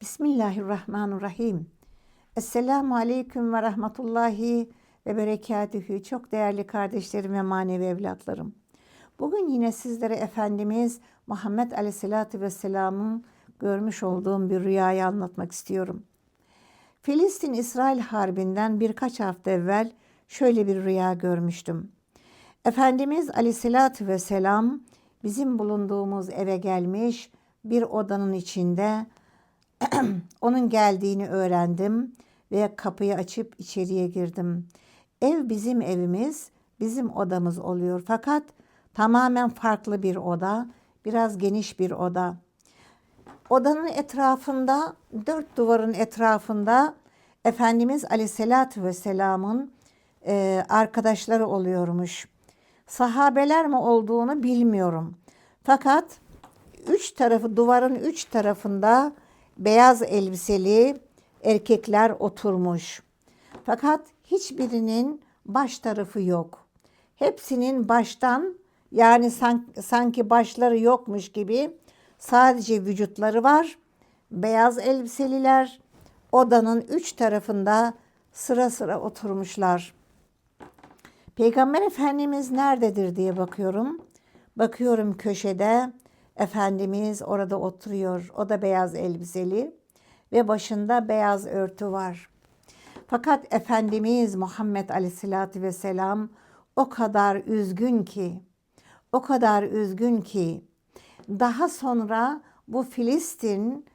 Bismillahirrahmanirrahim. Esselamu Aleyküm ve Rahmetullahi ve Berekatühü. Çok değerli kardeşlerim ve manevi evlatlarım. Bugün yine sizlere Efendimiz Muhammed Aleyhisselatü Vesselam'ın görmüş olduğum bir rüyayı anlatmak istiyorum. Filistin-İsrail Harbi'nden birkaç hafta evvel şöyle bir rüya görmüştüm. Efendimiz Aleyhisselatü Vesselam bizim bulunduğumuz eve gelmiş bir odanın içinde onun geldiğini öğrendim ve kapıyı açıp içeriye girdim. Ev bizim evimiz, bizim odamız oluyor fakat tamamen farklı bir oda, biraz geniş bir oda. Odanın etrafında, dört duvarın etrafında Efendimiz Aleyhisselatü Vesselam'ın e, arkadaşları oluyormuş. Sahabeler mi olduğunu bilmiyorum. Fakat üç tarafı duvarın üç tarafında beyaz elbiseli erkekler oturmuş. Fakat hiçbirinin baş tarafı yok. Hepsinin baştan yani sanki başları yokmuş gibi sadece vücutları var. Beyaz elbiseliler odanın üç tarafında sıra sıra oturmuşlar. Peygamber Efendimiz nerededir diye bakıyorum. Bakıyorum köşede Efendimiz orada oturuyor. O da beyaz elbiseli ve başında beyaz örtü var. Fakat Efendimiz Muhammed Aleyhisselatü Vesselam o kadar üzgün ki, o kadar üzgün ki daha sonra bu Filistin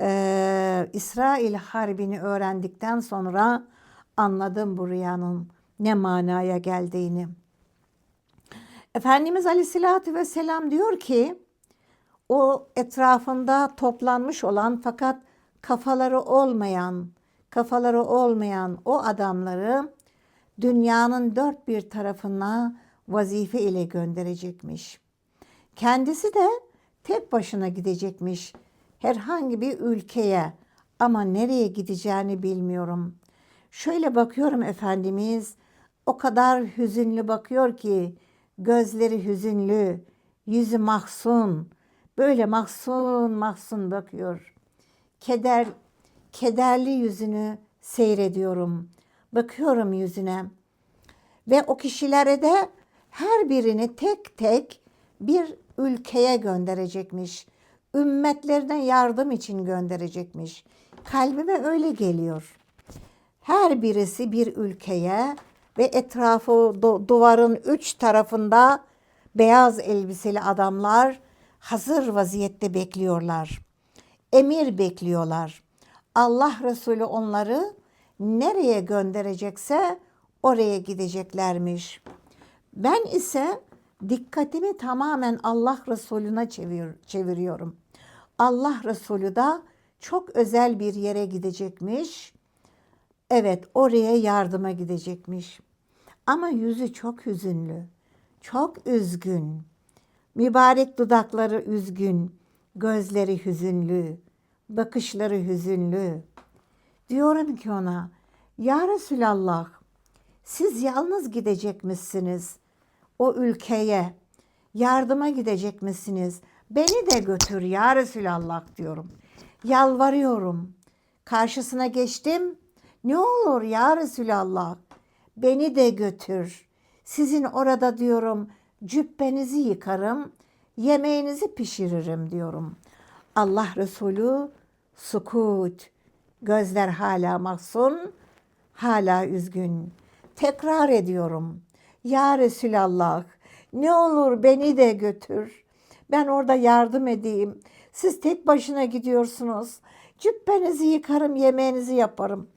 e, İsrail Harbi'ni öğrendikten sonra anladım bu rüyanın ne manaya geldiğini. Efendimiz Aleyhisselatü Vesselam diyor ki o etrafında toplanmış olan fakat kafaları olmayan, kafaları olmayan o adamları dünyanın dört bir tarafına vazife ile gönderecekmiş. Kendisi de tek başına gidecekmiş herhangi bir ülkeye ama nereye gideceğini bilmiyorum. Şöyle bakıyorum Efendimiz o kadar hüzünlü bakıyor ki gözleri hüzünlü, yüzü mahzun, böyle mahzun mahzun bakıyor. Keder, kederli yüzünü seyrediyorum. Bakıyorum yüzüne. Ve o kişilere de her birini tek tek bir ülkeye gönderecekmiş. Ümmetlerine yardım için gönderecekmiş. Kalbime öyle geliyor. Her birisi bir ülkeye ve etrafı duvarın üç tarafında beyaz elbiseli adamlar hazır vaziyette bekliyorlar. Emir bekliyorlar. Allah Resulü onları nereye gönderecekse oraya gideceklermiş. Ben ise dikkatimi tamamen Allah Resulüne çevir, çeviriyorum. Allah Resulü da çok özel bir yere gidecekmiş. Evet, oraya yardıma gidecekmiş. Ama yüzü çok hüzünlü, çok üzgün. Mübarek dudakları üzgün, gözleri hüzünlü, bakışları hüzünlü. Diyorum ki ona, Ya Resulallah, siz yalnız gidecek misiniz o ülkeye? Yardıma gidecek misiniz? Beni de götür ya Resulallah diyorum. Yalvarıyorum. Karşısına geçtim. Ne olur ya Resulallah beni de götür. Sizin orada diyorum cübbenizi yıkarım, yemeğinizi pişiririm diyorum. Allah Resulü sukut, gözler hala mahzun, hala üzgün. Tekrar ediyorum. Ya Resulallah ne olur beni de götür. Ben orada yardım edeyim. Siz tek başına gidiyorsunuz. Cübbenizi yıkarım, yemeğinizi yaparım.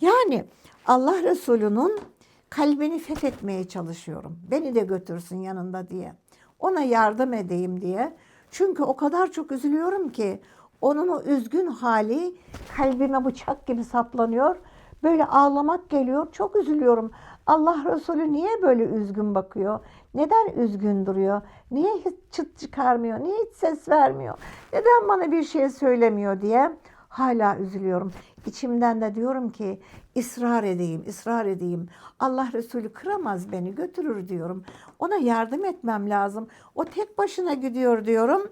Yani Allah Resulü'nün kalbini fethetmeye çalışıyorum. Beni de götürsün yanında diye. Ona yardım edeyim diye. Çünkü o kadar çok üzülüyorum ki onun o üzgün hali kalbime bıçak gibi saplanıyor. Böyle ağlamak geliyor. Çok üzülüyorum. Allah Resulü niye böyle üzgün bakıyor? Neden üzgün duruyor? Niye hiç çıt çıkarmıyor? Niye hiç ses vermiyor? Neden bana bir şey söylemiyor diye hala üzülüyorum. İçimden de diyorum ki ısrar edeyim, ısrar edeyim. Allah Resulü kıramaz beni, götürür diyorum. Ona yardım etmem lazım. O tek başına gidiyor diyorum.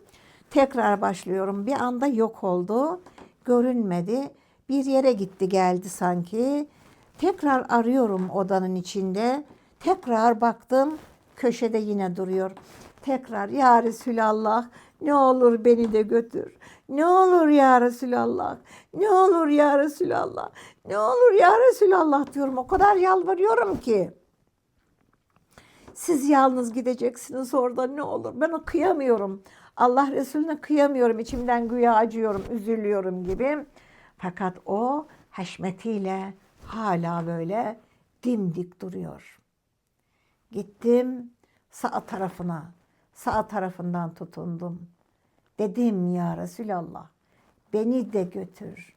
Tekrar başlıyorum. Bir anda yok oldu. görünmedi. Bir yere gitti geldi sanki. Tekrar arıyorum odanın içinde. Tekrar baktım köşede yine duruyor. Tekrar ya Resulallah ne olur beni de götür. Ne olur ya Resulallah. Ne olur ya Resulallah. Ne olur ya Resulallah diyorum. O kadar yalvarıyorum ki. Siz yalnız gideceksiniz orada ne olur. Ben o kıyamıyorum. Allah Resulüne kıyamıyorum. İçimden güya acıyorum, üzülüyorum gibi. Fakat o haşmetiyle hala böyle dimdik duruyor. Gittim sağ tarafına, sağ tarafından tutundum. Dedim ya Resulallah beni de götür.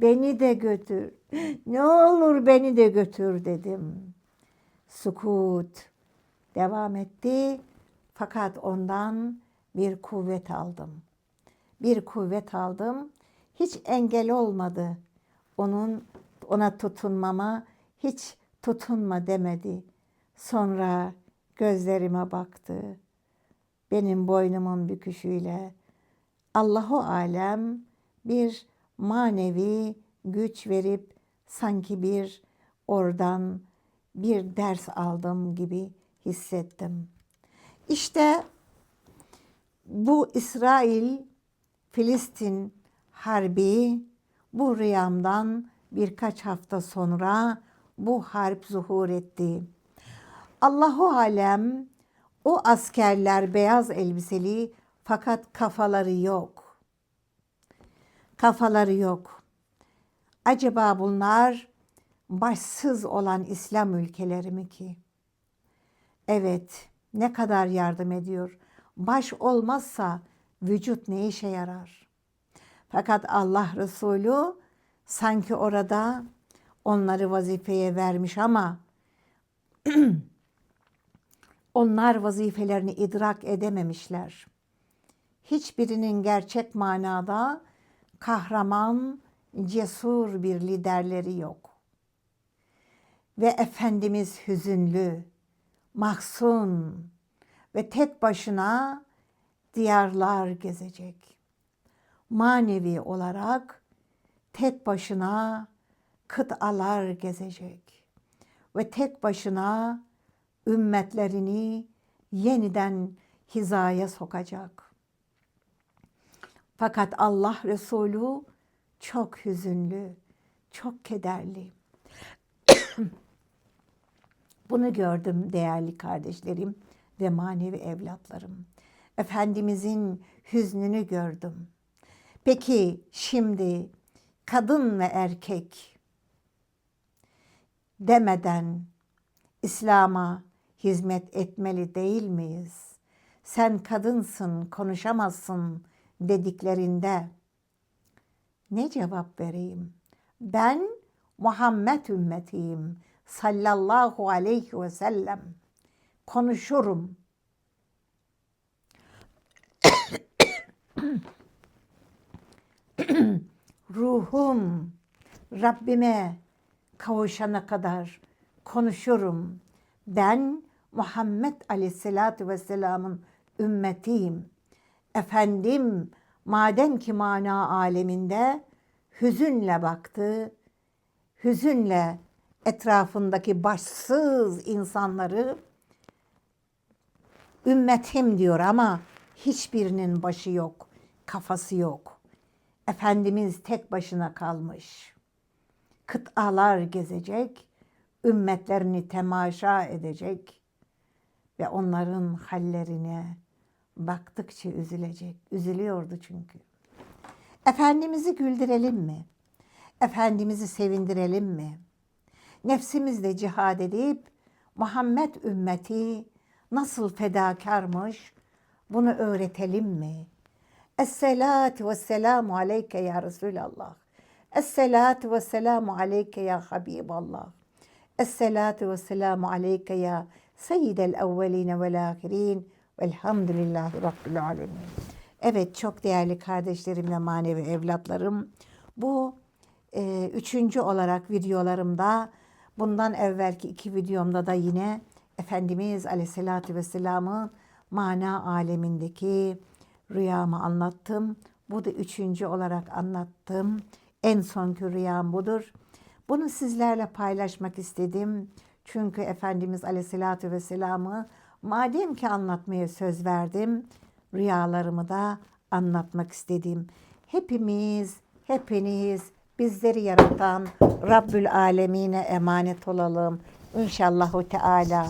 Beni de götür. Ne olur beni de götür dedim. Sukut devam etti. Fakat ondan bir kuvvet aldım. Bir kuvvet aldım. Hiç engel olmadı. Onun ona tutunmama hiç tutunma demedi. Sonra gözlerime baktı. Benim boynumun büküşüyle Allahu alem bir manevi güç verip sanki bir oradan bir ders aldım gibi hissettim. İşte bu İsrail Filistin harbi bu rüyamdan birkaç hafta sonra bu harp zuhur etti. Allahu alem o askerler beyaz elbiseli fakat kafaları yok. Kafaları yok. Acaba bunlar başsız olan İslam ülkeleri mi ki? Evet, ne kadar yardım ediyor. Baş olmazsa vücut ne işe yarar? Fakat Allah Resulü sanki orada onları vazifeye vermiş ama onlar vazifelerini idrak edememişler. Hiçbirinin gerçek manada kahraman, cesur bir liderleri yok. Ve Efendimiz hüzünlü, mahzun ve tek başına diyarlar gezecek. Manevi olarak tek başına kıtalar gezecek ve tek başına ümmetlerini yeniden hizaya sokacak. Fakat Allah Resulü çok hüzünlü, çok kederli. Bunu gördüm değerli kardeşlerim ve manevi evlatlarım. Efendimizin hüznünü gördüm. Peki şimdi kadın ve erkek demeden İslam'a hizmet etmeli değil miyiz? Sen kadınsın, konuşamazsın dediklerinde ne cevap vereyim? Ben Muhammed ümmetiyim sallallahu aleyhi ve sellem. Konuşurum. Ruhum Rabbime kavuşana kadar konuşurum. Ben Muhammed Aleyhisselatü Vesselam'ın ümmetiyim. Efendim madem ki mana aleminde hüzünle baktı, hüzünle etrafındaki başsız insanları ümmetim diyor ama hiçbirinin başı yok, kafası yok. Efendimiz tek başına kalmış. Kıtalar gezecek, ümmetlerini temaşa edecek ve onların hallerine baktıkça üzülecek. Üzülüyordu çünkü. Efendimiz'i güldürelim mi? Efendimiz'i sevindirelim mi? Nefsimizle cihad edip Muhammed ümmeti nasıl fedakarmış bunu öğretelim mi? Esselatu ve selamu aleyke ya Resulallah. Esselatu ve selamu aleyke ya Habiballah. Esselatu ve selamu aleyke ya Seyyidel evveline vel ahirin. Velhamdülillahi Rabbil alemin. Evet çok değerli kardeşlerim ve manevi evlatlarım. Bu e, üçüncü olarak videolarımda bundan evvelki iki videomda da yine Efendimiz Aleyhisselatü Vesselam'ın mana alemindeki rüyamı anlattım. Bu da üçüncü olarak anlattım. En sonki rüyam budur. Bunu sizlerle paylaşmak istedim. Çünkü Efendimiz Aleyhisselatü Vesselam'ı madem ki anlatmaya söz verdim, rüyalarımı da anlatmak istedim. Hepimiz, hepiniz bizleri yaratan Rabbül Alemine emanet olalım. İnşallahu Teala